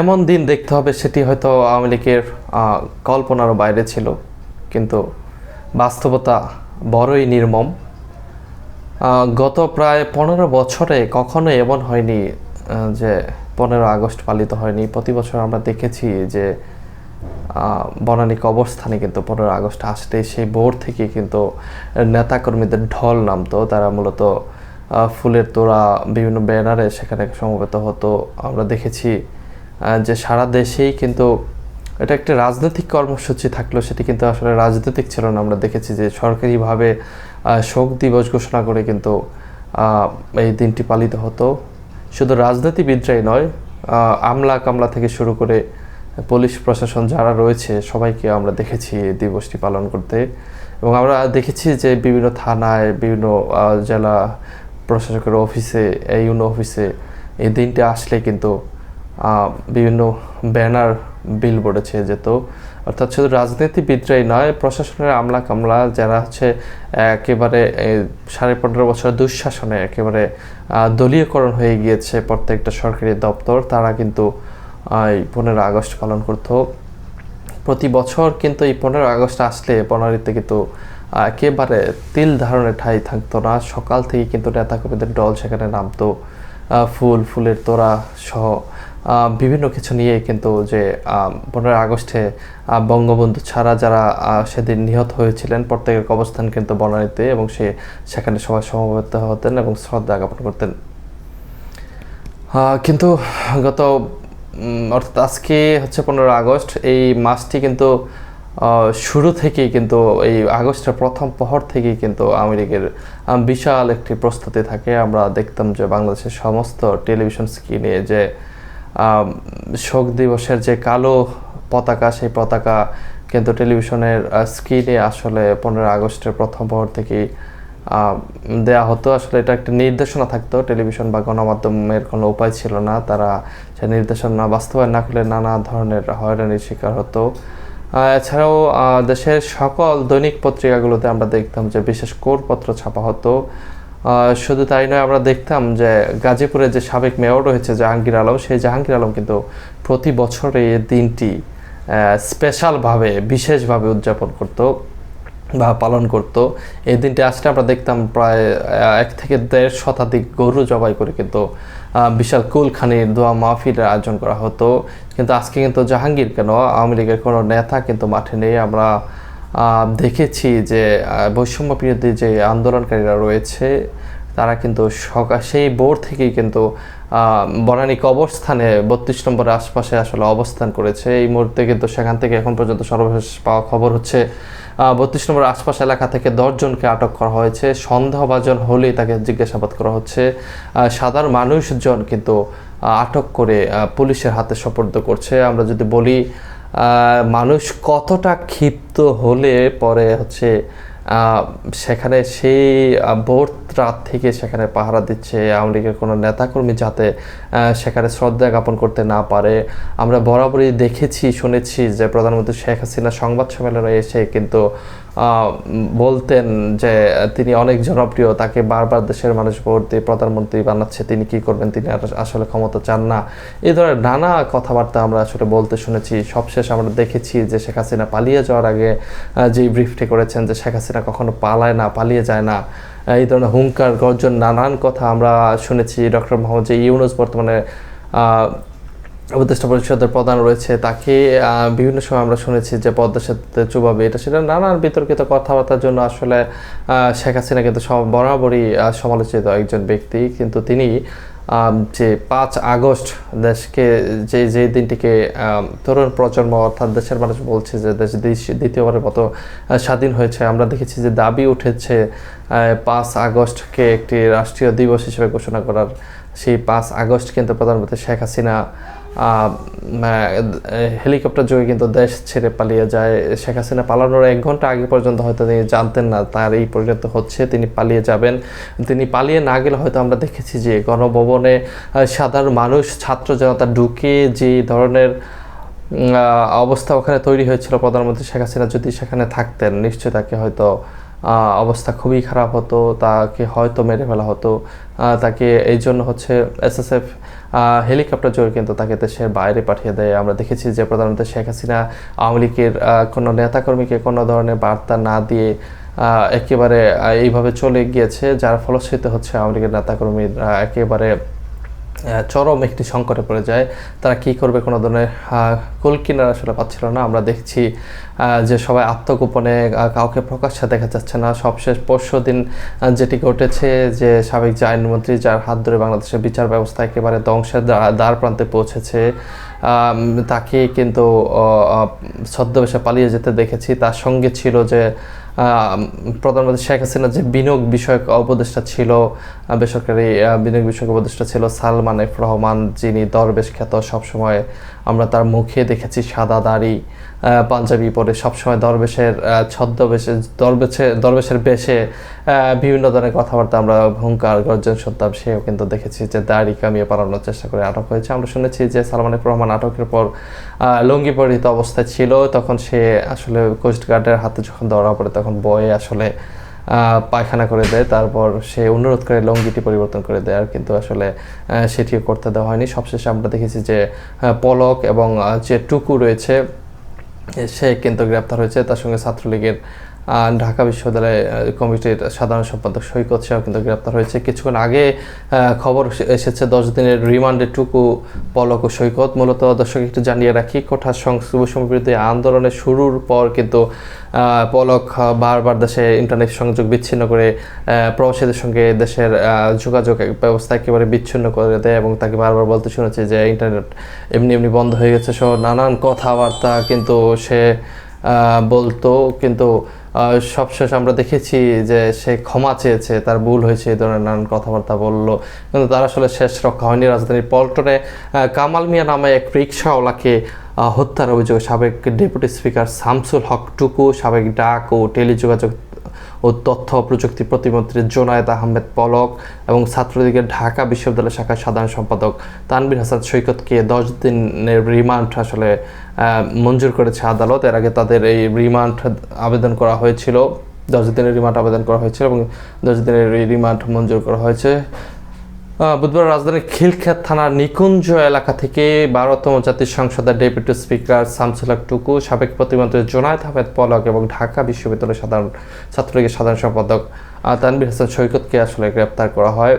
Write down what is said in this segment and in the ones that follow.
এমন দিন দেখতে হবে সেটি হয়তো আওয়ামী লীগের কল্পনারও বাইরে ছিল। কিন্তু বাস্তবতা বড়ই নির্মম। গত প্রায় পনেরো বছরে কখনো এমন হয়নি যে পনেরো আগস্ট পালিত হয়নি। প্রতি বছর আমরা দেখেছি যে আহ, বনানী কবরস্থানে কিন্তু পনেরো আগস্ট আসলে সেই ভোর থেকে কিন্তু নেতাকর্মীদের ঢল নামতো। তারা মূলত ফুলের তোড়া বিভিন্ন ব্যানারে সেখানে সমবেত হতো। আমরা দেখেছি যে সারা দেশেই কিন্তু এটা একটা রাজনৈতিক কর্মসূচি থাকলেও সেটি কিন্তু আসলে রাজনৈতিক ছিল না। আমরা দেখেছি যে সরকারিভাবে শোক দিবস ঘোষণা করে কিন্তু এই দিনটি পালিত হতো। শুধু রাজনীতিবিদরাই নয় আমলা কামলা থেকে শুরু করে পুলিশ প্রশাসন যারা রয়েছে, সবাইকে আমরা দেখেছি এই দিবসটি পালন করতে। এবং আমরা দেখেছি যে বিভিন্ন থানায়, বিভিন্ন জেলা প্রশাসকের অফিসে ইউনো অফিসে এই দিনটি আসলে কিন্তু বিভিন্ন ব্যানার বিল ছেয়ে যেত। অর্থাৎ শুধু রাজনীতিবিদরাই নয়, প্রশাসনের আমলা কামলা যারা হচ্ছে একেবারে সাড়ে পনেরো বছর দুঃশাসনে একেবারে দলীয়করণ হয়ে গিয়েছে প্রত্যেকটা সরকারি দপ্তর, তারা কিন্তু এই পনেরো আগস্ট পালন করতো। প্রতি বছর কিন্তু এই পনেরো আগস্ট আসলে বনানীতে কিন্তু একেবারে তিল ধারণের ঠাঁই থাকতো না। সকাল থেকে কিন্তু নেতাকর্মীদের দল সেখানে নামতো। ফুল, ফুলের তোড়া সহ বিভিন্ন কিছু নিয়ে কিন্তু যে পনেরোই আগস্টে বঙ্গবন্ধু ছাড়া যারা সেদিন নিহত হয়েছিলেন, প্রত্যেকের অবস্থান কিন্তু বনানীতে এবং সে, সেখানে সবাই সমবেত হতেন এবং শ্রদ্ধা জ্ঞাপন করতেন। কিন্তু গত অর্থাৎ আজকে হচ্ছে পনেরো আগস্ট, এই মাসটি কিন্তু শুরু থেকেই কিন্তু, এই আগস্টের প্রথম প্রহর থেকেই কিন্তু লীগের বিশাল একটি প্রস্তুতি থাকে। আমরা দেখতাম যে বাংলাদেশের সমস্ত টেলিভিশন স্ক্রিনে যে শোক দিবসের যে কালো পতাকা, সেই পতাকা কিন্তু টেলিভিশনের স্ক্রিনে আসলে পনেরো আগস্টের প্রথম প্রহর থেকেই দেয়া হতো। আসলে এটা একটা নির্দেশনা থাকতো। টেলিভিশন বা গণমাধ্যমের কোনো উপায় ছিল না। তারা সে নির্দেশনা বাস্তবায়ন না করলে নানা ধরনের হয়রানির শিকার হতো। এছাড়াও দেশের সকল দৈনিক পত্রিকাগুলোতে আমরা দেখতাম যে বিশেষ কোরপত্র ছাপা হতো। শুধু তাই নয়, আমরা দেখতাম যে গাজীপুরের যে সাবেক মেয়র রয়েছে জাহাঙ্গীর আলম, সেই জাহাঙ্গীর আলম কিন্তু প্রতি বছর এই দিনটি স্পেশালভাবে, বিশেষভাবে উদযাপন করতো বা পালন করত। এই দিনটি আসলে আমরা দেখতাম প্রায় এক থেকে দেড় শতাধিক গরু জবাই করে কিন্তু বিশাল কুলখানির দোয়া মাহফিলের আয়োজন করা হতো। কিন্তু আজকে কিন্তু জাহাঙ্গীর কেন, আওয়ামী লীগের কোনো নেতা কিন্তু মাঠে নেই। আমরা দেখেছি যে বৈষম্য বিরোধী যে আন্দোলনকারীরা রয়েছে তারা কিন্তু সকাল সেই বোর থেকেই কিন্তু আহ, বনানী কবরস্থানে বত্রিশ নম্বরের আশপাশে আসলে অবস্থান করেছে। এই মুহূর্তে কিন্তু সেখান থেকে এখন পর্যন্ত সর্বশেষ পাওয়া খবর হচ্ছে বত্রিশ নম্বর আশপাশ এলাকা থেকে দশজনকে আটক করা হয়েছে। সন্দেহভাজন হলেই তাকে জিজ্ঞাসাবাদ করা হচ্ছে। সাধারণ মানুষজন কিন্তু আটক করে পুলিশের হাতে সোপর্দ করছে। আমরা যদি বলি মানুষ কতটা ক্ষিপ্ত হলে পরে হচ্ছে সেখানে সেই ভোর রাত থেকে সেখানে পাহারা দিচ্ছে আওয়ামী লীগের কোনো নেতাকর্মী যাতে সেখানে শ্রদ্ধা জ্ঞাপন করতে না পারে। আমরা বরাবরই দেখেছি, শুনেছি যে প্রধানমন্ত্রী শেখ হাসিনা সংবাদ সম্মেলনে এসে কিন্তু বলতেন যে তিনি অনেক জনপ্রিয়, তাকে বারবার দেশের মানুষ ভোট দিয়ে প্রধানমন্ত্রী বানাচ্ছে, তিনি কি করবেন, তিনি আসলে ক্ষমতা চান না। এই ধরনের নানা কথাবার্তা আমরা আসলে বলতে শুনেছি। সবশেষ আমরা দেখেছি যে শেখ হাসিনা পালিয়ে যাওয়ার আগে যে ব্রিফটি করেছেন যে শেখ হাসিনা কখনো পালায় না, পালিয়ে যায় না। এই ধরনের হুঙ্কার, গর্জন, নানান কথা আমরা শুনেছি। ডক্টর মোহাম্মদ যে ইউনুস বর্তমানে উপদেষ্টা পরিষদের প্রধান রয়েছে, তাকে বিভিন্ন সময় আমরা শুনেছি যে পদ্মার সাথে চুবাবে। এটা সেটা নানান বিতর্কিত কথাবার্তার জন্য আসলে শেখ হাসিনা কিন্তু সব- বরাবরই সমালোচিত একজন ব্যক্তি। কিন্তু তিনি যে পাঁচ আগস্ট দেশকে, যে যে দিনটিকে তরুণ প্রজন্ম অর্থাৎ দেশের মানুষ বলছে যে দেশ দ্বিতীয়- দ্বিতীয়বারের মতো স্বাধীন হয়েছে। আমরা দেখেছি যে দাবি উঠেছে পাঁচ আগস্টকে একটি রাষ্ট্রীয় দিবস হিসেবে ঘোষণা করার। সেই পাঁচ আগস্ট কিন্তু প্রধানমন্ত্রী শেখ হাসিনা হেলিকপ্টার যোগে কিন্তু দেশ ছেড়ে পালিয়ে যায়। শেখ হাসিনা পালানোর এক ঘণ্টা আগে পর্যন্ত হয়তো তিনি জানতেন না তার এই পরিণত হচ্ছে, তিনি পালিয়ে যাবেন। তিনি পালিয়ে না গেলে হয়তো আমরা দেখেছি যে গণভবনে সাধারণ মানুষ, ছাত্র জনতা ঢুকে যে ধরনের অবস্থা ওখানে তৈরি হয়েছিল প্রধানমন্ত্রী শেখ হাসিনা যদি সেখানে থাকতেন, নিশ্চয়ই তাকে হয়তো অবস্থা খুবই খারাপ হতো, তাকে হয়তো মেরে ফেলা হতো। তাকে এই জন্য হচ্ছে এসএসএফ হেলিকপ্টার জোরে কিন্তু তাকে দেশের বাইরে পাঠিয়ে দেয়। আমরা দেখেছি যে প্রধানমন্ত্রী শেখ হাসিনা আওয়ামী লীগের কোনো নেতাকর্মীকে কোনো ধরনের বার্তা না দিয়ে একেবারে এইভাবে চলে গিয়েছে, যার ফলশ্রুতিতে হচ্ছে আওয়ামী লীগের নেতাকর্মীরা একেবারে চরম একটি সংকটে পড়ে যায়। তারা কি করবে কোনো ধরনের কুল কিনার আসলে পাচ্ছিল না। আমরা দেখছি যে সবাই আত্মগোপনে কাউকে প্রকাশ্যে দেখা যাচ্ছে না। সবশেষ পরশু দিন যেটি ঘটেছে, যে সাবেক যে আইনমন্ত্রী যার হাত ধরে বাংলাদেশের বিচার ব্যবস্থা একেবারে ধ্বংসের দ্বা- দ্বার প্রান্তে পৌঁছেছে তাকে কিন্তু ছদ্মবেশে পালিয়ে যেতে দেখেছি। তার সঙ্গে ছিল যে প্রধানমন্ত্রী শেখ হাসিনার যে বিনিয়োগ বিষয়ক উপদেষ্টা ছিল বেসরকারি বিনিয়োগ বিষয়ক উপদেষ্টা ছিল সালমান এফ রহমান, যিনি দরবেশ খ্যাত সবসময় আমরা তার মুখে দেখেছি সাদা দাড়ি পাঞ্জাবি পরে সবসময় দরবেশের ছদ্মবেশে, দরবেশে, দরবেশের বেশে বিভিন্ন ধরনের কথাবার্তা আমরা হুঙ্কার গর্জন শুনতাম। সেও কিন্তু দেখেছি যে দাড়ি কামিয়ে পালানোর চেষ্টা করে আটক হয়েছে। আমরা শুনেছি যে সালমান এফ রহমান আটকের পর লুঙ্গি পরিহিত অবস্থায় ছিল। তখন সে আসলে কোস্টগার্ডের হাতে যখন ধরা পড়ে, তখন বয়ে আসলে পায়খানা করে দেয়, তারপর সে অনুরোধ করে লঙ্গিটি পরিবর্তন করে দেয় আর কিন্তু আসলে সেটিও করতে দেওয়া হয়নি। সবশেষে আমরা দেখেছি যে পলক এবং যে টুকু রয়েছে, সে কিন্তু গ্রেপ্তার হয়েছে। তার সঙ্গে ছাত্রলীগের ঢাকা বিশ্ববিদ্যালয় কমিটির সাধারণ সম্পাদক সৈকত সেও কিন্তু গ্রেপ্তার হয়েছে। কিছুক্ষণ আগে খবর এসেছে দশ দিনের রিমান্ডে টুকু পলক ও সৈকত। মূলত দর্শক একটু জানিয়ে রাখি কোঠার সংস্কৃতি বিরুদ্ধে আন্দোলনের শুরুর পর কিন্তু পলক বারবার দেশে ইন্টারনেট সংযোগ বিচ্ছিন্ন করে প্রবাসীদের সঙ্গে দেশের যোগাযোগ ব্যবস্থা একেবারে বিচ্ছিন্ন করে দেয় এবং তাকে বারবার বলতে শুনেছে যে ইন্টারনেট এমনি এমনি বন্ধ হয়ে গেছে সহ নানান কথাবার্তা কিন্তু সে বলতো, কিন্তু সবশেষ আমরা দেখেছি যে সে ক্ষমা চেয়েছে, তার ভুল হয়েছে, এই ধরনের নানান কথাবার্তা বলল। কিন্তু তার আসলে শেষ রক্ষা হয়নি রাজধানীর পল্টনে। কামাল মিয়া নামে এক রিক্সাওয়ালাকে হত্যার অভিযোগে সাবেক ডেপুটি স্পিকার শামসুল হক টুকু, সাবেক ডাক ও টেলিযোগাযোগ ও তথ্য প্রযুক্তি প্রতিমন্ত্রী জোনায়েদ আহমেদ পলক এবং ছাত্রলীগের ঢাকা বিশ্ববিদ্যালয় শাখার সাধারণ সম্পাদক তানবির হাসান সৈকতকে দশ দিনের রিমান্ড আসলে মঞ্জুর করেছে আদালত। এর আগে তাদের এই রিমান্ড আবেদন করা হয়েছিল। দশ দিনের রিমান্ড আবেদন করা হয়েছিল এবং দশ দিনের এই রিমান্ড মঞ্জুর করা হয়েছে। বুধবার রাজধানীর খিলখ্যাত থানার নিকুঞ্জ এলাকা থেকে বারোতম জাতীয় সংসদের ডেপুটি স্পিকার শামসুল হক টুকু সাবেক প্রতিমন্ত্রী জোনায়েদ আহমেদ পলক এবং ঢাকা বিশ্ববিদ্যালয়ের সাধারণ ছাত্রলীগের সাধারণ সম্পাদক আহ, তানভীর হাসান সৈকতকে আসলে গ্রেপ্তার করা হয়।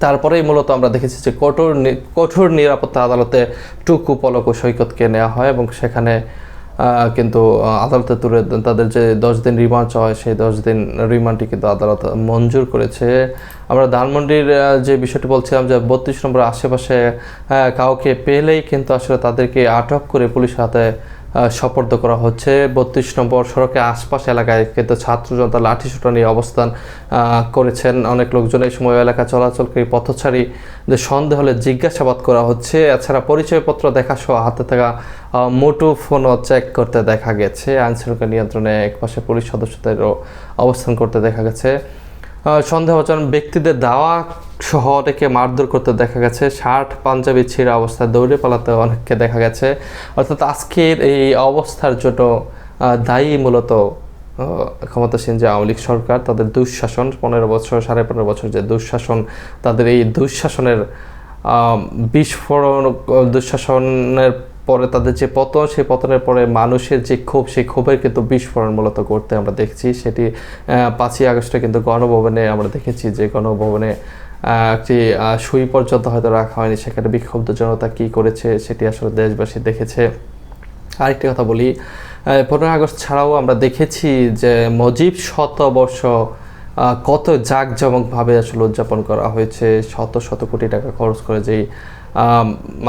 তারপরেই মূলত আমরা দেখেছি যে কঠোর কঠোর নিরাপত্তা আদালতে টুকু পলক ও সৈকতকে নেওয়া হয় এবং সেখানে কিন্তু আদালতে তুলে তাদের যে দশ দিন রিমান্ড হয় সেই দশ দিন রিমান্ডটি কিন্তু আদালত মঞ্জুর করেছে। আমরা ধানমন্ডির যে বিষয়টি বলছিলাম যে বত্রিশ নম্বর আশেপাশে কাউকে পেলেই কিন্তু আসলে তাদেরকে আটক করে পুলিশ হাতে সোপর্দ করা হচ্ছে। বত্রিশ নম্বর সড়কের আশপাশ এলাকায় কিন্তু ছাত্র জনতা লাঠিসোঁটা নিয়ে অবস্থান করেছেন। অনেক লোকজন এই সময় এলাকা চলাচলকারী পথচারী যে সন্দেহ হলে জিজ্ঞাসাবাদ করা হচ্ছে। এছাড়া পরিচয়পত্র দেখা সহ হাতে থাকা মুঠো ফোনও চেক করতে দেখা গেছে। আইনশৃঙ্খলা নিয়ন্ত্রণে একপাশে পুলিশ সদস্যদেরও অবস্থান করতে দেখা গেছে। আহ, সন্দেহভাজন ব্যক্তিদের দাওয়া সহ অনেকে মারধর করতে দেখা গেছে। শার্ট পাঞ্জাবি ছিঁড়া অবস্থায় দৌড়ে পালাতে অনেককে দেখা গেছে। অর্থাৎ আজকের এই অবস্থার জন্য দায়ী মূলত ক্ষমতাসীন যে আওয়ামী লীগ সরকার তাদের দুঃশাসন পনেরো বছর সাড়ে পনেরো বছর যে দুঃশাসন তাদের এই দুঃশাসনের বিস্ফোরণ দুঃশাসনের পরে তাদের যে পতন, সেই পতনের পরে মানুষের যে ক্ষোভ, সেই ক্ষোভের কিন্তু বিস্ফোরণ মূলত করতে আমরা দেখছি। সেটি পাঁচই আগস্টে কিন্তু গণভবনে আমরা দেখেছি যে গণভবনে একটি সুই পর্যন্ত হয়তো রাখা হয়নি। সেখানে বিক্ষুব্ধ জনতা কি করেছে সেটি আসলে দেশবাসী দেখেছে। আরেকটি কথা বলি পনেরোই আগস্ট ছাড়াও আমরা দেখেছি যে মজিব শতবর্ষ কত জাঁকজমকভাবে আসলে উদযাপন করা হয়েছে? শত শত কোটি টাকা খরচ করে যেই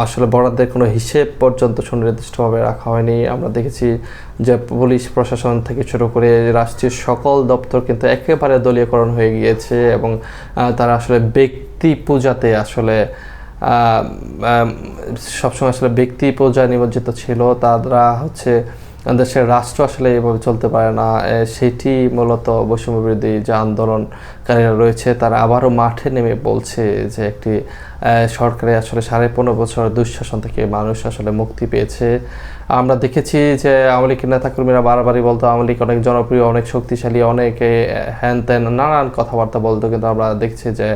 আসলে বরাদ্দের কোনো হিসেব পর্যন্ত সুনির্দিষ্টভাবে রাখা হয়নি। আমরা দেখেছি যে পুলিশ প্রশাসন থেকে শুরু করে রাষ্ট্রীয় সকল দপ্তর কিন্তু একেবারে দলীয়করণ হয়ে গিয়েছে এবং তারা আসলে ব্যক্তি পূজাতে আসলে সবসময় আসলে ব্যক্তি পূজা নিমজ্জিত ছিল। তারা হচ্ছে দেশের রাষ্ট্র আসলে এভাবে চলতে পারে না। সেটি মূলত বৈষম্য বিরোধী যে আন্দোলন কারীরা রয়েছে, তারা আবারও মাঠে নেমে বলছে যে একটি সরকারে আসলে সাড়ে পনেরো বছর দুঃশাসন থেকে মানুষ আসলে মুক্তি পেয়েছে। আমরা দেখেছি যে আওয়ামী লীগের নেতাকর্মীরা বারবারই বলতো, আওয়ামী লীগ অনেক জনপ্রিয়, অনেক শক্তিশালী, অনেকে হ্যান ত্যান, নানান কথাবার্তা বলতো। কিন্তু আমরা দেখছি যে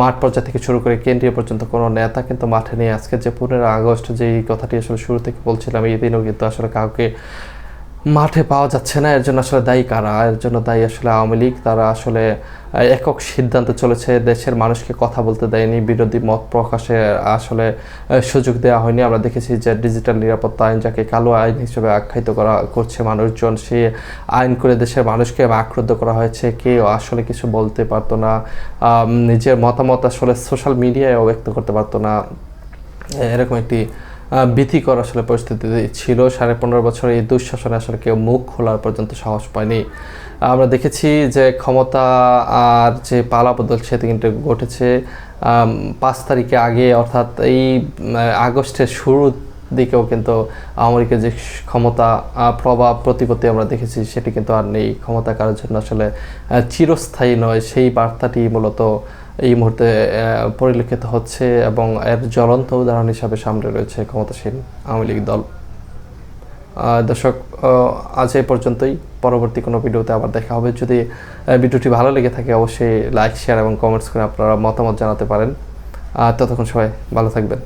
মাঠ পর্যায় থেকে শুরু করে কেন্দ্রীয় পর্যন্ত কোনো নেতা কিন্তু মাঠে নিয়ে আজকে যে পনেরো আগস্ট যে এই কথাটি আসলে শুরু থেকে বলছিলাম, এই দিনও কিন্তু আসলে কাউকে মাঠে পাওয়া যাচ্ছে না, এর জন্য আসলে দায়ী কারা? এর জন্য দায়ী আসলে আওয়ামী লীগ। তারা আসলে একক সিদ্ধান্তে চলেছে, দেশের মানুষকে কথা বলতে দেয়নি, বিরোধী মত প্রকাশে আসলে সুযোগ দেওয়া হয়নি। আমরা দেখেছি যে ডিজিটাল নিরাপত্তা আইন যাকে কালো আইন হিসেবে আখ্যায়িত করা করছে মানুষজন, সে আইন করে দেশের মানুষকে আক্রুদ্ধ করা হয়েছে। কেউ আসলে কিছু বলতে পারতো না নিজের মতামত আসলে সোশ্যাল মিডিয়ায়ও ব্যক্ত করতে পারতো না। এরকম একটি ভীতিকর আসলে পরিস্থিতি ছিল। সাড়ে পনেরো বছর এই দুঃশাসনে আসলে কেউ মুখ খোলার পর্যন্ত সাহস পায়নি। আমরা দেখেছি যে ক্ষমতা আর যে পালা বদল সেটি কিন্তু ঘটেছে পাঁচ তারিখে আগে, অর্থাৎ এই আগস্টের শুরুর দিকেও কিন্তু লীগের যে ক্ষমতা প্রভাব, প্রতিপত্তি আমরা দেখেছি, সেটি কিন্তু আর নেই। ক্ষমতা কারোর জন্য আসলে চিরস্থায়ী নয়। সেই বার্তাটি মূলত এই মুহূর্তে পরিলক্ষিত হচ্ছে এবং এর জ্বলন্ত উদাহরণ হিসাবে সামনে রয়েছে ক্ষমতাসীন আওয়ামী লীগ দল দর্শক আজ এই পর্যন্তই। পরবর্তী কোনো ভিডিওতে আবার দেখা হবে। যদি ভিডিওটি ভালো লেগে থাকে, অবশ্যই লাইক, শেয়ার এবং কমেন্টস করে আপনারা মতামত জানাতে পারেন। ততক্ষণ সবাই ভালো থাকবেন।